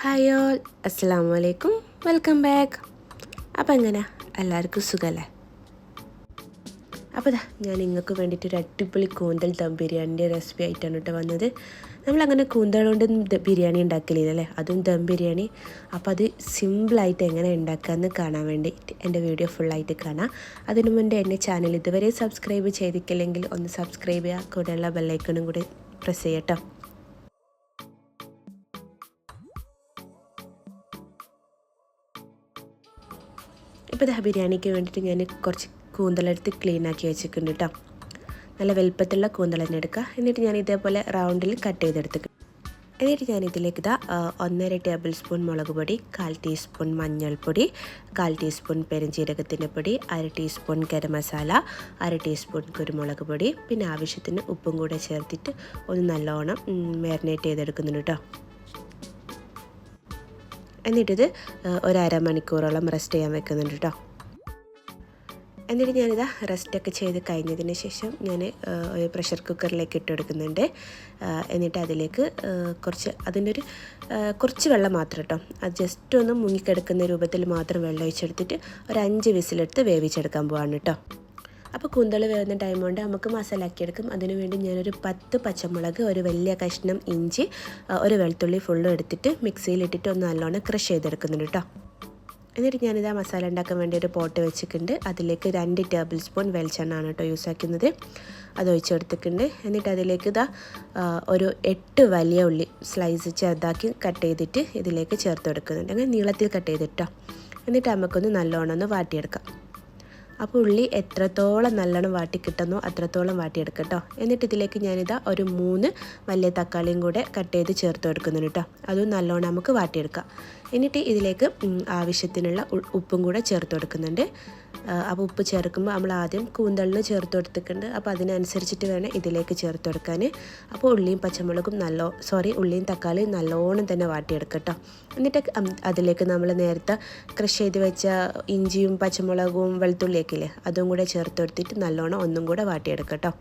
Hi all അസ്സാം വലൈക്കും welcome back അപ്പോൾ എങ്ങനെ? എല്ലാവർക്കും സുഖമല്ലേ അപ്പോൾ ഞാൻ നിങ്ങൾക്ക് വേണ്ടിയിട്ട് ഒരു അടിപൊളി കൂന്തൽ ദം ബിരിയാണിന്റെ റെസിപ്പി ആയിട്ടാണ് കേട്ടോ വന്നത്. നമ്മളങ്ങനെ കൂന്തൽ കൊണ്ട് ബിരിയാണി ഉണ്ടാക്കലില്ലല്ലേ അതും ദം ബിരിയാണി. അപ്പോൾ അത് സിമ്പിളായിട്ട് എങ്ങനെ ഉണ്ടാക്കാമെന്ന് കാണാൻ വേണ്ടി എന്റെ വീഡിയോ ഫുള്ളായിട്ട് കാണാം. അതിനു മുൻപ് എന്റെ ചാനൽ ഇതുവരെ സബ്സ്ക്രൈബ് ചെയ്തിട്ടില്ലെങ്കിൽ ഒന്ന് സബ്സ്ക്രൈബ് ചെയ്യുക. കൂടെയുള്ള ബെല്ലൈക്കണും കൂടി പ്രസ് ചെയ്യട്ടോ ഇപ്പോൾ ഇതാ ബിരിയാണിക്ക് വേണ്ടിയിട്ട് ഞാൻ കുറച്ച് കൂന്തലെടുത്ത് ക്ലീൻ ആക്കി വെച്ചിട്ടുണ്ട് കേട്ടോ നല്ല വലുപ്പത്തിലുള്ള കൂന്തൽ തന്നെ എടുക്കുക. എന്നിട്ട് ഞാൻ ഇതേപോലെ റൗണ്ടിൽ കട്ട് ചെയ്തെടുത്ത് എന്നിട്ട് ഞാൻ ഇതിലേക്ക് ഇതാ ഒന്നര ടേബിൾ സ്പൂൺ മുളക് പൊടി കാൽ ടീസ്പൂൺ മഞ്ഞൾപ്പൊടി കാൽ ടീസ്പൂൺ പെരുംജീരകത്തിന്റെ പൊടി അര ടീസ്പൂൺ ഗരം മസാല അര ടീസ്പൂൺ കുരുമുളക് പൊടി പിന്നെ ആവശ്യത്തിന് ഉപ്പും കൂടെ ചേർത്തിട്ട് ഒന്ന് നല്ലോണം മാരിനേറ്റ് ചെയ്തെടുക്കുന്നുണ്ട് കേട്ടോ എന്നിട്ടിത് ഒരമണിക്കൂറോളം റെസ്റ്റ് ചെയ്യാൻ വെക്കുന്നുണ്ട് കേട്ടോ എന്നിട്ട് ഞാനിതാ റെസ്റ്റൊക്കെ ചെയ്ത് കഴിഞ്ഞതിന് ശേഷം ഞാൻ ഒരു പ്രഷർ കുക്കറിലേക്ക് ഇട്ട് കൊടുക്കുന്നുണ്ട്. എന്നിട്ട് അതിലേക്ക് കുറച്ച് അതിന്റെ ഒരു കുറച്ച് വെള്ളം മാത്രം കേട്ടോ അത് ജസ്റ്റ് ഒന്ന് മുങ്ങിക്കിടക്കുന്ന രൂപത്തിൽ മാത്രം വെള്ളം ഒഴിച്ചെടുത്തിട്ട് ഒരു അഞ്ച് വിസിലെടുത്ത് വേവിച്ചെടുക്കാൻ പോവാണ് കേട്ടോ അപ്പോൾ കൂന്തൾ വേവുന്ന ടൈം കൊണ്ട് നമുക്ക് മസാല ആക്കിയെടുക്കും അതിനു വേണ്ടി ഞാനൊരു പത്ത് പച്ചമുളക് ഒരു വലിയ കഷ്ണം ഇഞ്ചി ഒരു വെളുത്തുള്ളി ഫുള്ളും എടുത്തിട്ട് മിക്സിയിലിട്ടിട്ട് ഒന്ന് നല്ലോണം ക്രഷ് ചെയ്തെടുക്കുന്നുണ്ട് കേട്ടോ എന്നിട്ട് ഞാനിത് ആ മസാല ഉണ്ടാക്കാൻ വേണ്ടി ഒരു പോട്ട് വെച്ചിട്ടുണ്ട്. അതിലേക്ക് രണ്ട് ടേബിൾ സ്പൂൺ വെളിച്ചെണ്ണ ആണ് കേട്ടോ യൂസ് ആക്കുന്നത്. അത് ഒഴിച്ചെടുത്തിട്ടുണ്ട്. എന്നിട്ട് അതിലേക്ക് ഇതാ ഒരു എട്ട് വലിയ ഉള്ളി സ്ലൈസ് ചെറുതാക്കി കട്ട് ചെയ്തിട്ട് ഇതിലേക്ക് ചേർത്ത് കൊടുക്കുന്നുണ്ട് അങ്ങനെ നീളത്തിൽ കട്ട് ചെയ്തിട്ടോ എന്നിട്ട് നമുക്കൊന്ന് നല്ലോണം ഒന്ന് വാട്ടിയെടുക്കാം. അപ്പോൾ ഉള്ളി എത്രത്തോളം നല്ലോണം വാട്ടി കിട്ടുന്നു അത്രത്തോളം വാട്ടിയെടുക്കുക കേട്ടോ എന്നിട്ട് ഇതിലേക്ക് ഞാനിതാ ഒരു മൂന്ന് വലിയ തക്കാളിയും കൂടെ കട്ട് ചെയ്ത് ചേർത്ത് കൊടുക്കുന്നുണ്ട് കേട്ടോ അതും നല്ലോണം നമുക്ക് വാട്ടിയെടുക്കാം. എന്നിട്ട് ഇതിലേക്ക് ആവശ്യത്തിനുള്ള ഉപ്പും കൂടെ ചേർത്ത് കൊടുക്കുന്നുണ്ട്. അപ്പോൾ ഉപ്പ് ചേർക്കുമ്പോൾ നമ്മൾ ആദ്യം കൂന്തളിന് ചേർത്ത് കൊടുത്തിട്ടുണ്ട്. അപ്പോൾ അതിനനുസരിച്ചിട്ട് വേണം ഇതിലേക്ക് ചേർത്ത് കൊടുക്കാൻ അപ്പോൾ ഉള്ളിയും പച്ചമുളകും നല്ല സോറി ഉള്ളിയും തക്കാളിയും നല്ലോണം തന്നെ വാട്ടിയെടുക്കുക കേട്ടോ എന്നിട്ട് അതിലേക്ക് നമ്മൾ നേരത്തെ ക്രഷ് ചെയ്ത് വെച്ച ഇഞ്ചിയും പച്ചമുളകും വെളുത്തുള്ളിയൊക്കെ അതും കൂടെ ചേർത്ത് കൊടുത്തിട്ട് നല്ലോണം ഒന്നും കൂടെ വാട്ടിയെടുക്കുക കേട്ടോ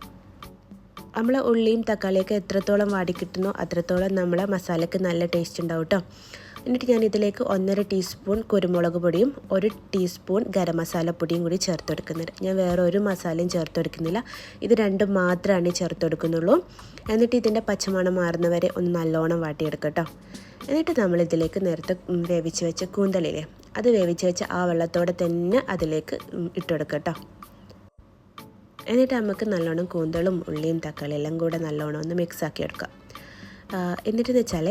നമ്മൾ ഉള്ളിയും തക്കാളിയൊക്കെ എത്രത്തോളം വാടി കിട്ടുന്നോ അത്രത്തോളം നമ്മളെ മസാലയ്ക്ക് നല്ല ടേസ്റ്റ് ഉണ്ടാവും കേട്ടോ എന്നിട്ട് ഞാൻ ഇതിലേക്ക് ഒന്നര ടീസ്പൂൺ കുരുമുളക് പൊടിയും ഒരു ടീസ്പൂൺ ഗരം മസാല പൊടിയും കൂടി ചേർത്ത് കൊടുക്കുന്നുണ്ട് ഞാൻ വേറെ ഒരു മസാലയും ചേർത്ത് കൊടുക്കുന്നില്ല ഇത് രണ്ടും മാത്രമാണ് ചേർത്ത് കൊടുക്കുന്നുള്ളൂ എന്നിട്ട് ഇതിന്റെ പച്ചമണം മാറുന്നവരെ ഒന്ന് നല്ലോണം വാട്ടിയെടുക്കട്ടോ. കേട്ടോ എന്നിട്ട് നമ്മൾ ഇതിലേക്ക് നേരത്തെ വേവിച്ച് വെച്ച കൂന്തലില്ലേ അത് വേവിച്ച് വെച്ച ആ വെള്ളത്തോടെ തന്നെ അതിലേക്ക് ഇട്ടെടുക്കട്ടോ. ഇട്ട് കേട്ടോ എന്നിട്ട് നമുക്ക് നല്ലോണം കൂന്തളും ഉള്ളിയും തക്കാളിയും എല്ലാം കൂടെ നല്ലോണം ഒന്ന് മിക്സ് ആക്കി എടുക്കാം എന്നിട്ടെന്ന് വെച്ചാൽ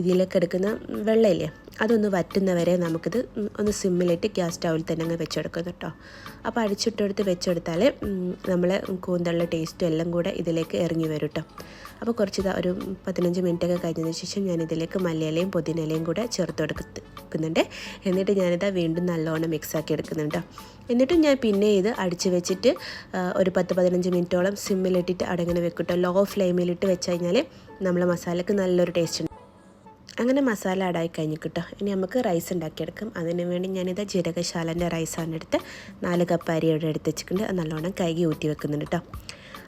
ഇതിലേക്ക് എടുക്കുന്ന വെള്ളമില്ലേ അതൊന്ന് വറ്റുന്നവരെ നമുക്കിത് ഒന്ന് സിമ്മിലിട്ട് ഗ്യാസ് സ്റ്റൗവിൽ തന്നെ അങ്ങ് വെച്ചെടുക്കുന്നു കേട്ടോ. അപ്പോൾ അടിച്ചിട്ടെടുത്ത് വെച്ചെടുത്താൽ നമ്മളെ കൂന്തളിലെ ടേസ്റ്റും എല്ലാം കൂടെ ഇതിലേക്ക് ഇറങ്ങി വരും കേട്ടോ. അപ്പോൾ കുറച്ച് ഒരു പതിനഞ്ച് മിനിറ്റൊക്കെ കഴിഞ്ഞതിന് ശേഷം ഞാൻ ഇതിലേക്ക് മല്ലിയിലയും പുതിനയിലയും കൂടെ ചേർത്ത് കൊടുക്കുന്നുണ്ട് എന്നിട്ട് ഞാനിത് വീണ്ടും നല്ലോണം മിക്സാക്കി എടുക്കുന്നുണ്ട് എന്നിട്ടും ഞാൻ പിന്നെ ഇത് അടിച്ച് വെച്ചിട്ട് ഒരു പത്ത് പതിനഞ്ച് മിനിറ്റോളം സിമ്മിലിട്ടിട്ട് അടങ്ങനെ വെക്കും കേട്ടോ. ലോ ഫ്ലെയിമിലിട്ട് വെച്ച് കഴിഞ്ഞാൽ നമ്മളെ മസാലയ്ക്ക് നല്ലൊരു ടേസ്റ്റ് ഉണ്ട്. അങ്ങനെ മസാല ആഡായി കഴിഞ്ഞു കിട്ടോ ഇനി നമുക്ക് റൈസ് ഉണ്ടാക്കിയെടുക്കും. അതിന് വേണ്ടി ഞാനിത് ജീരകശാലന്റെ റൈസാണ് എടുത്ത് നാല് കപ്പ് അരി ഇവിടെ എടുത്ത് വെച്ചിട്ടുണ്ട് നല്ലോണം കൈകി ഊറ്റി വെക്കുന്നുണ്ട് കേട്ടോ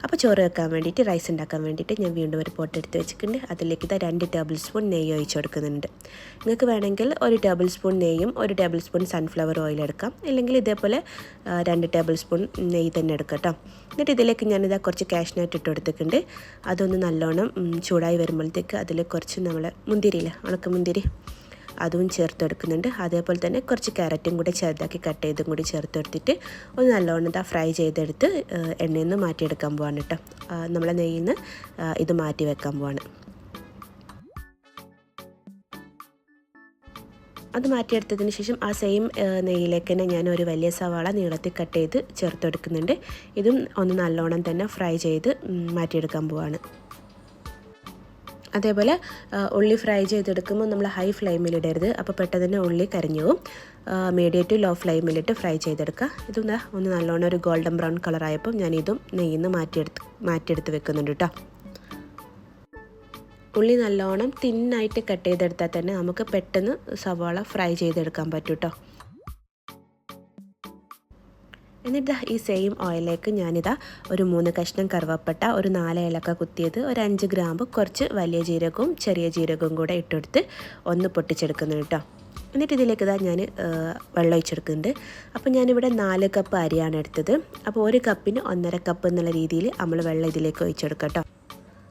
അപ്പോൾ ചോറ് വെക്കാൻ വേണ്ടിയിട്ട് റൈസ് ഉണ്ടാക്കാൻ വേണ്ടിയിട്ട് ഞാൻ വീണ്ടും ഒരു പോട്ട് എടുത്ത് വെച്ചിട്ടുണ്ട്. അതിലേക്ക് ഇതാ രണ്ട് ടേബിൾ സ്പൂൺ നെയ്യ് ഒഴിച്ചു കൊടുക്കുന്നുണ്ട്. നിങ്ങൾക്ക് വേണമെങ്കിൽ ഒരു ടേബിൾ സ്പൂൺ നെയ്യും ഒരു ടേബിൾ സ്പൂൺ സൺഫ്ലവർ ഓയിൽ എടുക്കാം. അല്ലെങ്കിൽ ഇതേപോലെ രണ്ട് ടേബിൾ സ്പൂൺ നെയ്യ് തന്നെ എടുക്കാം കേട്ടോ. എന്നിട്ട് ഇതിലേക്ക് ഞാനിതാ കുറച്ച് കാഷ്നട്ട് ഇട്ട് കൊടുത്തിട്ടുണ്ട്. അതൊന്ന് നല്ലോണം ചൂടായി വരുമ്പോഴത്തേക്ക് അതിൽ കുറച്ച് നമ്മളെ മുന്തിരിയില്ല ഉണക്കമുന്തിരി. അതും ചേർത്തെടുക്കുന്നുണ്ട്. അതേപോലെ തന്നെ കുറച്ച് ക്യാരറ്റും കൂടി ചെറുതാക്കി കട്ട് ചെയ്തും കൂടി ചേർത്തെടുത്തിട്ട് ഒന്ന് നല്ലോണം ഇതാ ഫ്രൈ ചെയ്തെടുത്ത് എണ്ണയിൽ നിന്ന് മാറ്റിയെടുക്കാൻ പോവാണ് കേട്ടോ നമ്മളെ നെയ്യിൽ നിന്ന് ഇത് മാറ്റി വെക്കാൻ പോവാണ്. അത് മാറ്റിയെടുത്തതിന് ശേഷം ആ സെയിം നെയ്യിലേക്ക് തന്നെ ഞാൻ ഒരു വലിയ സവാള നീളത്തിൽ കട്ട് ചെയ്ത് ചേർത്തെടുക്കുന്നുണ്ട്. ഇതും ഒന്ന് നല്ലോണം തന്നെ ഫ്രൈ ചെയ്ത് മാറ്റിയെടുക്കാൻ പോവാണ്. അതേപോലെ ഉള്ളി ഫ്രൈ ചെയ്തെടുക്കുമ്പോൾ നമ്മൾ ഹൈ ഫ്ലെയിമിലിടരുത് അപ്പോൾ പെട്ടെന്ന് ഉള്ളി കരിഞ്ഞു പോകും. മീഡിയം ടു ലോ ഫ്ലെയിമിലിട്ട് ഫ്രൈ ചെയ്തെടുക്കുക. ഇതും ദാ ഒന്ന് നല്ലോണം ഒരു ഗോൾഡൻ ബ്രൗൺ കളറായപ്പോൾ ഞാനിതും നെയ്യിൽ നിന്ന് മാറ്റിയെടുത്ത് മാറ്റിയെടുത്ത് വെക്കുന്നുണ്ട് കേട്ടോ. ഉള്ളി നല്ലോണം തിന്നായിട്ട് കട്ട് ചെയ്തെടുത്താൽ തന്നെ നമുക്ക് പെട്ടെന്ന് സവാള ഫ്രൈ ചെയ്തെടുക്കാൻ പറ്റും കേട്ടോ. എന്നിട്ട് ഈ സെയിം ഓയിലേക്ക് ഞാനിതാ ഒരു മൂന്ന് കഷ്ണം കറുവപ്പട്ട ഒരു നാല് ഇലക്ക കുത്തിയത് ഒരു അഞ്ച് ഗ്രാമ്പ് കുറച്ച് വലിയ ജീരകവും ചെറിയ ജീരകവും കൂടെ ഇട്ടെടുത്ത് ഒന്ന് പൊട്ടിച്ചെടുക്കുന്നു കേട്ടോ. എന്നിട്ട് ഇതിലേക്ക് ഇതാ ഞാൻ വെള്ളം ഒഴിച്ചെടുക്കുന്നുണ്ട്. അപ്പോൾ ഞാനിവിടെ നാല് കപ്പ് അരിയാണ് എടുത്തത്. അപ്പോൾ ഒരു കപ്പിന് ഒന്നര കപ്പ് എന്നുള്ള രീതിയിൽ നമ്മൾ വെള്ളം ഇതിലേക്ക് ഒഴിച്ചെടുക്കാം കേട്ടോ.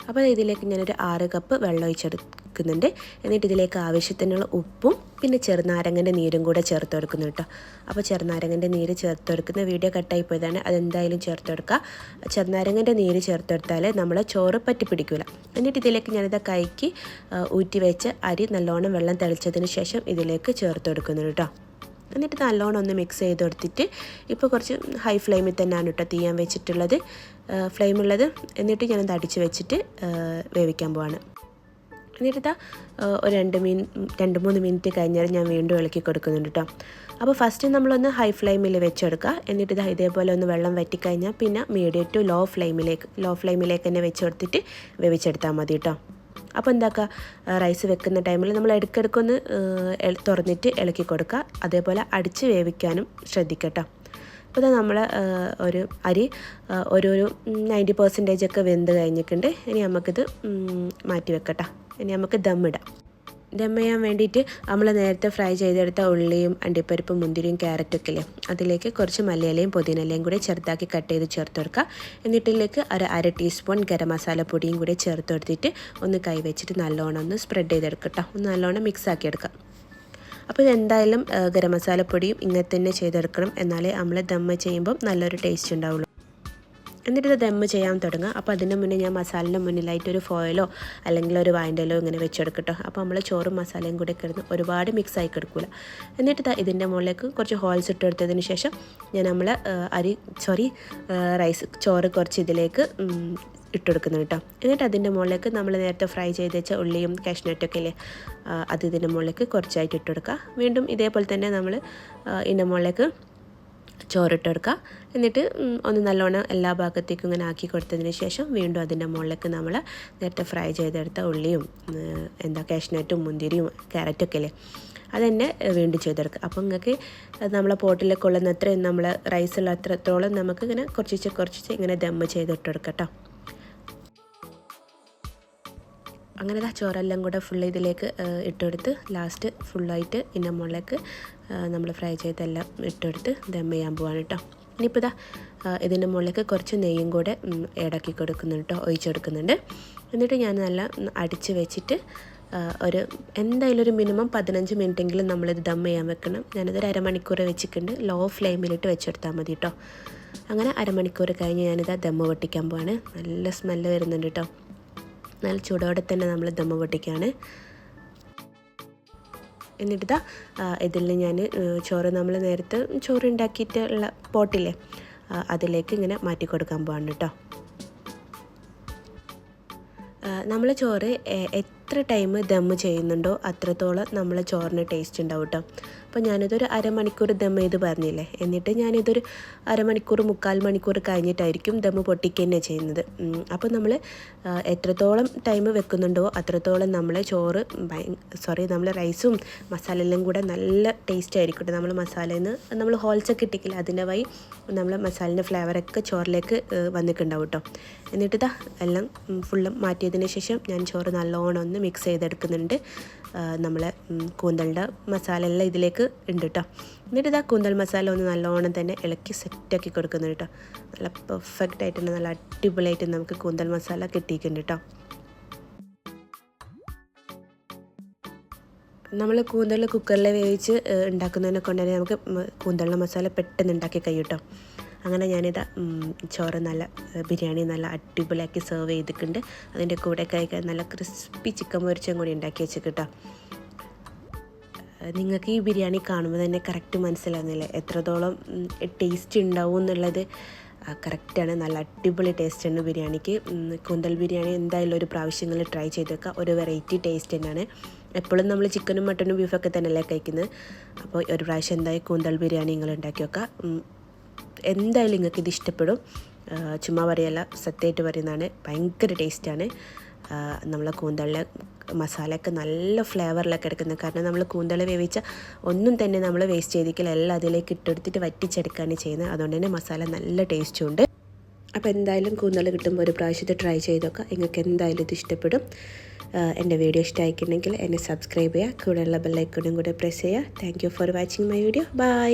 അപ്പോൾ ഇതിലേക്ക് ഞാനൊരു ആറ് കപ്പ് വെള്ളം ഒഴിച്ചെടുക്കുന്നുണ്ട്. എന്നിട്ട് ഇതിലേക്ക് ആവശ്യത്തിനുള്ള ഉപ്പും പിന്നെ ചെറുനാരങ്ങന്റെ നീരും കൂടെ ചേർത്ത് കൊടുക്കുന്നു കേട്ടോ. അപ്പോൾ ചെറുനാരങ്ങന്റെ നീര് ചേർത്ത് കൊടുക്കുന്ന വീഡിയോ കട്ടായി പോയതാണ്. അതെന്തായാലും ചേർത്ത് കൊടുക്കുക ചെറുനാരങ്ങന്റെ നീര് ചേർത്ത് കൊടുത്താൽ നമ്മൾ ചോറ് പറ്റി പിടിക്കില്ല എന്നിട്ട് ഇതിലേക്ക് ഞാനിത് കൈക്ക് ഊറ്റി വെച്ച് അരി നല്ലോണം വെള്ളം തെളിച്ചതിന് ശേഷം ഇതിലേക്ക് ചേർത്ത് കൊടുക്കുന്നു കേട്ടോ. എന്നിട്ട് നല്ലോണം ഒന്ന് മിക്സ് ചെയ്ത് കൊടുത്തിട്ട് ഇപ്പോൾ കുറച്ച് ഹൈ ഫ്ലെയിമിൽ തന്നെയാണ് കേട്ടോ തീയാൻ വെച്ചിട്ടുള്ളത്. ഫ്ലെയിമുള്ളത് എന്നിട്ട് ഞാനത് അടിച്ച് വെച്ചിട്ട് വേവിക്കാൻ പോവാണ്. എന്നിട്ട് ഒരു രണ്ട് മിൻ രണ്ട് മൂന്ന് മിനിറ്റ് കഴിഞ്ഞാൽ ഞാൻ വീണ്ടും ഇളക്കി കൊടുക്കുന്നുണ്ട് കേട്ടോ അപ്പോൾ ഫസ്റ്റ് നമ്മളൊന്ന് ഹൈ ഫ്ലെയിമിൽ വെച്ചെടുക്കുക. എന്നിട്ട് ഇത് ഇതേപോലെ ഒന്ന് വെള്ളം വറ്റിക്കഴിഞ്ഞാൽ പിന്നെ മീഡിയം ടു ലോ ഫ്ലെയിമിലേക്ക് ലോ ഫ്ലെയിമിലേക്ക് തന്നെ വെച്ച് കൊടുത്തിട്ട് വേവിച്ചെടുത്താൽ മതി കേട്ടോ അപ്പോൾ എന്താക്കുക? റൈസ് വെക്കുന്ന ടൈമിൽ നമ്മൾ ഇടയ്ക്കിടയ്ക്കൊന്ന് തുറന്നിട്ട് ഇളക്കി കൊടുക്കുക. അതേപോലെ അടിച്ച് വേവിക്കാനും ശ്രദ്ധിക്കട്ടോ അപ്പോൾ നമ്മൾ ഒരു അരി ഒരു നയന്റി പെർസെന്റേജ് ഒക്കെ വെന്ത് കഴിഞ്ഞിട്ടുണ്ട്. ഇനി നമുക്കിത് മാറ്റി വെക്കട്ടെ. ഇനി നമുക്ക് ദമ്മിടാം ദം ചെയ്യാൻ വേണ്ടിയിട്ട് നമ്മൾ നേരത്തെ ഫ്രൈ ചെയ്തെടുത്ത ഉള്ളിയും അണ്ടിപ്പരിപ്പും മുന്തിരിയും ക്യാരറ്റൊക്കെ ഇല്ലേ? അതിലേക്ക് കുറച്ച് മല്ലിയിലയും പുതിനയിലയും കൂടി ചെറുതാക്കി കട്ട് ചെയ്ത് ചേർത്ത് കൊടുക്കുക എന്നിട്ടിലേക്ക് ഒരു അര ടീസ്പൂൺ ഗരം മസാല പൊടിയും കൂടി ചേർത്ത് കൊടുത്തിട്ട് ഒന്ന് കൈവച്ചിട്ട് നല്ലോണം ഒന്ന് സ്പ്രെഡ് ചെയ്തെടുക്കട്ടോ. ഒന്ന് നല്ലോണം മിക്സ് ആക്കി എടുക്കാം. അപ്പോൾ ഇതെന്തായാലും ഗരം മസാലപ്പൊടിയും ഇങ്ങനെ തന്നെ ചെയ്തെടുക്കണം. എന്നാലേ നമ്മൾ ദമ്മ ചെയ്യുമ്പോൾ നല്ലൊരു ടേസ്റ്റ് ഉണ്ടാവുള്ളൂ. എന്നിട്ട് ഇത് ദമ്മ് ചെയ്യാൻ തുടങ്ങുക അപ്പോൾ അതിന് മുന്നേ ഞാൻ മസാലിന്റെ മുന്നിലായിട്ട് ഒരു ഫോയിലോ അല്ലെങ്കിൽ ഒരു വായന്റെലോ ഇങ്ങനെ വെച്ചെടുക്കട്ടോ. അപ്പോൾ നമ്മൾ ചോറും മസാലയും കൂടെ കിടന്ന് ഒരുപാട് മിക്സ് ആയി കിടക്കില്ല എന്നിട്ട് ഇതിന്റെ മുകളിലേക്ക് കുറച്ച് ഹോൾസ് ഇട്ടെടുത്തതിന് ശേഷം ഞാൻ നമ്മൾ അരി സോറി റൈസ് ചോറ് കുറച്ച് ഇതിലേക്ക് ഇട്ടെടുക്കുന്നു കേട്ടോ. എന്നിട്ട് അതിന്റെ മുകളിലേക്ക് നമ്മൾ നേരത്തെ ഫ്രൈ ചെയ്ത് വെച്ച ഉള്ളിയും കാഷ്നട്ടൊക്കെ ഇല്ലേ അത് ഇതിന്റെ മുകളിലേക്ക് കുറച്ചായിട്ട് ഇട്ടെടുക്കുക. വീണ്ടും ഇതേപോലെ തന്നെ നമ്മൾ ഇതിന്റെ മുകളിലേക്ക് ചോറിട്ടെടുക്കുക. എന്നിട്ട് ഒന്ന് നല്ലോണം എല്ലാ ഭാഗത്തേക്കും ഇങ്ങനെ ആക്കി കൊടുത്തതിന് ശേഷം വീണ്ടും അതിന്റെ മുകളിലേക്ക് നമ്മൾ നേരത്തെ ഫ്രൈ ചെയ്തെടുത്ത ഉള്ളിയും എന്താ കാഷ്നട്ടും മുന്തിരിയും ക്യാരറ്റൊക്കെ അല്ലേ അതന്നെ വീണ്ടും ചെയ്തെടുക്കുക. അപ്പോൾ നിങ്ങൾക്ക് നമ്മളെ പോട്ടിലേക്ക് ഉള്ളുന്ന അത്രയും നമ്മൾ റൈസുള്ള അത്രത്തോളം നമുക്ക് ഇങ്ങനെ കുറച്ച് കുറച്ച് ഇങ്ങനെ ദമ്മ് ചെയ്തിട്ടെടുക്കാം കേട്ടോ. അങ്ങനെ ആ ചോറെല്ലാം കൂടെ ഫുൾ ഇതിലേക്ക് ഇട്ടെടുത്ത് ലാസ്റ്റ് ഫുള്ളായിട്ട് ഇന്ന മുകളിലേക്ക് നമ്മൾ ഫ്രൈ ചെയ്തെല്ലാം ഇട്ടെടുത്ത് ദം ചെയ്യാൻ പോവാണ് കേട്ടോ ഇനിയിപ്പോൾ ഇതാ ഇതിന്റെ മുകളിലേക്ക് കുറച്ച് നെയ്യും കൂടെ ഇടക്കി കൊടുക്കുന്നുണ്ട് കേട്ടോ ഒഴിച്ചെടുക്കുന്നുണ്ട്. എന്നിട്ട് ഞാൻ നല്ല അടിച്ച് വെച്ചിട്ട് ഒരു എന്തായാലും ഒരു മിനിമം പതിനഞ്ച് മിനിറ്റെങ്കിലും നമ്മളിത് ദം ചെയ്യാൻ വെക്കണം. ഞാനിതൊരു അരമണിക്കൂർ വെച്ചിട്ടുണ്ട്. ലോ ഫ്ലെയിമിലിട്ട് വെച്ചെടുത്താൽ മതി കേട്ടോ അങ്ങനെ അരമണിക്കൂർ കഴിഞ്ഞ് ഞാനിത് ദമ്മ് പൊട്ടിക്കാൻ പോവാണ്. നല്ല സ്മെല്ല് വരുന്നുണ്ട് കേട്ടോ നല്ല ചൂടോടെ തന്നെ നമ്മൾ ദമ്മ പൊട്ടിക്കുകയാണ് എന്നിട്ട് ഇതിൽ ഞാൻ ചോറ് നമ്മൾ നേരത്തെ ചോറ് ഉണ്ടാക്കിയിട്ടുള്ള പോട്ടില്ലേ അതിലേക്ക് ഇങ്ങനെ മാറ്റി കൊടുക്കാൻ പോവാണ് കേട്ടോ നമ്മൾ ചോറ് എത്ര ടൈം ദമ്മ് ചെയ്യുന്നുണ്ടോ അത്രത്തോളം നമ്മൾ ചോറിന് ടേസ്റ്റ് ഉണ്ടാവും കേട്ടോ അപ്പോൾ ഞാനിതൊരു അരമണിക്കൂർ ദം ചെയ്ത് പറഞ്ഞില്ലേ? എന്നിട്ട് ഞാനിതൊരു അരമണിക്കൂർ മുക്കാൽ മണിക്കൂർ കഴിഞ്ഞിട്ടായിരിക്കും ദമ്മ് പൊട്ടിക്കുക തന്നെ ചെയ്യുന്നത്. അപ്പോൾ നമ്മൾ എത്രത്തോളം ടൈം വെക്കുന്നുണ്ടോ അത്രത്തോളം നമ്മൾ ചോറ് സോറി നമ്മൾ റൈസും മസാല എല്ലാം കൂടെ നല്ല ടേസ്റ്റ് ആയിരിക്കട്ടെ. നമ്മൾ മസാലയിൽ നിന്ന് നമ്മൾ ഹോൾസൊക്കെ ഇട്ടിക്കില്ല അതിന്റെ വഴി നമ്മൾ മസാലിന്റെ ഫ്ലേവറൊക്കെ ചോറിലേക്ക് വന്നിട്ടുണ്ടാവും കേട്ടോ എന്നിട്ട് ഇതാ എല്ലാം ഫുള്ളും മാറ്റിയതിന് ശേഷം ഞാൻ ചോറ് നല്ലോണം ഒന്ന് മിക്സ് ചെയ്തെടുക്കുന്നുണ്ട്. നമ്മളെ കൂന്തലിന്റെ മസാല എല്ലാം ഇതിലേക്ക് ഉണ്ട് കേട്ടോ എന്നിട്ട് ഇതാ കൂന്തൽ മസാല ഒന്ന് നല്ലോണം തന്നെ ഇളക്കി സെറ്റാക്കി കൊടുക്കുന്നു കേട്ടോ നല്ല പെർഫെക്റ്റ് ആയിട്ടുണ്ട് നല്ല അടിപൊളിയായിട്ട് നമുക്ക് കൂന്തൽ മസാല കിട്ടിയിട്ടുണ്ട് കേട്ടോ നമ്മൾ കൂന്തൽ കുക്കറിൽ വേവിച്ച് ഉണ്ടാക്കുന്നതിനെ കൊണ്ടുതന്നെ നമുക്ക് കൂന്തളിന്റെ മസാല പെട്ടെന്ന് ഉണ്ടാക്കി കഴിയും അങ്ങനെ ഞാനിത് ചോറ് നല്ല ബിരിയാണി നല്ല അടിപൊളിയാക്കി സെർവ് ചെയ്തിട്ടുണ്ട്. അതിന്റെ കൂടെ കഴിക്കാൻ നല്ല ക്രിസ്പി ചിക്കൻ പൊരിച്ചും കൂടി ഉണ്ടാക്കി കേട്ടോ. നിങ്ങൾക്ക് ഈ ബിരിയാണി കാണുമ്പോൾ തന്നെ കറക്റ്റ് മനസ്സിലാകുന്നില്ലേ എത്രത്തോളം ടേസ്റ്റ് ഉണ്ടാവും എന്നുള്ളത്. കറക്റ്റാണ് നല്ല അടിപൊളി ടേസ്റ്റ് ടേസ്റ്റാണ് ബിരിയാണിക്ക്. കുന്തൽ ബിരിയാണി എന്തായാലും ഒരു പ്രാവശ്യങ്ങൾ ട്രൈ ചെയ്ത് വെക്കുക. ഒരു വെറൈറ്റി ടേസ്റ്റ് തന്നെയാണ്. എപ്പോഴും നമ്മൾ ചിക്കനും മട്ടനും ബീഫൊക്കെ തന്നെയല്ലേ കഴിക്കുന്നത്. അപ്പോൾ ഒരു പ്രാവശ്യം എന്തായാലും കൂന്തൽ ബിരിയാണി നിങ്ങൾ ഉണ്ടാക്കി വെക്കുക. എന്തായാലും നിങ്ങൾക്ക് ഇത് ഇഷ്ടപ്പെടും. ചുമ്മാ പറയല്ല സത്യമായിട്ട് പറയുന്നതാണ്. ഭയങ്കര ടേസ്റ്റാണ്. നമ്മളെ കൂന്തളിലെ മസാലയൊക്കെ നല്ല ഫ്ലേവറിലൊക്കെ എടുക്കുന്നത് കാരണം നമ്മൾ കൂന്തൾ വേവിച്ച ഒന്നും തന്നെ നമ്മൾ വേസ്റ്റ് ചെയ്തിക്കില്ല. എല്ലാം അതിലേക്ക് ഇട്ടെടുത്തിട്ട് വറ്റിച്ചെടുക്കുകയാണ് ചെയ്യുന്നത്. അതുകൊണ്ട് തന്നെ മസാല നല്ല ടേസ്റ്റും ഉണ്ട്. അപ്പോൾ എന്തായാലും കൂന്തൾ കിട്ടുമ്പോൾ ഒരു പ്രാവശ്യത്തെ ട്രൈ ചെയ്തൊക്കെ നിങ്ങൾക്ക് എന്തായാലും ഇത് ഇഷ്ടപ്പെടും. എന്റെ വീഡിയോ ഇഷ്ടമായിട്ടുണ്ടെങ്കിൽ എന്നെ സബ്സ്ക്രൈബ് ചെയ്യുക. കൂടെയുള്ള ബെല്ലൈക്കണും കൂടെ പ്രസ് ചെയ്യുക. Thank for watching my video bye